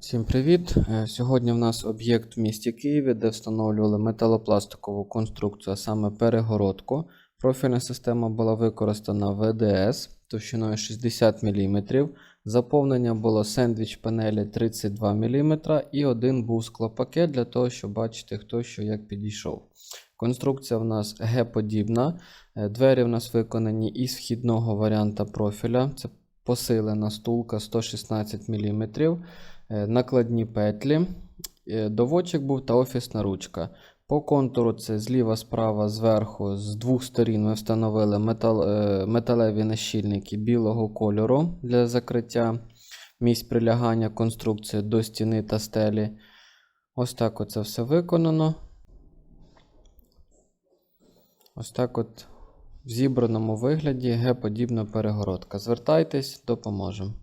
Всім привіт! Е, Сьогодні в нас об'єкт в місті Києві, де встановлювали металопластикову конструкцію, а саме перегородку. Профільна система була використана ВДС товщиною 60 мм. Заповнення було сендвіч панелі 32 мм і один був склопакет для того, щоб бачити, хто що як підійшов. Конструкція в нас Г-подібна. Е, Двері в нас виконані із вхідного варіанта профіля. Це посилена стулка 116 мм, е, накладні петлі, е, доводчик був та офісна ручка. По контуру це зліва, справа, зверху, з двох сторін ми встановили метал, е, металеві нащільники білого кольору для закриття місць прилягання конструкції до стіни та стелі. Ось так оце все виконано. Ось так от в зібраному вигляді Г-подібна перегородка. Звертайтесь, допоможемо.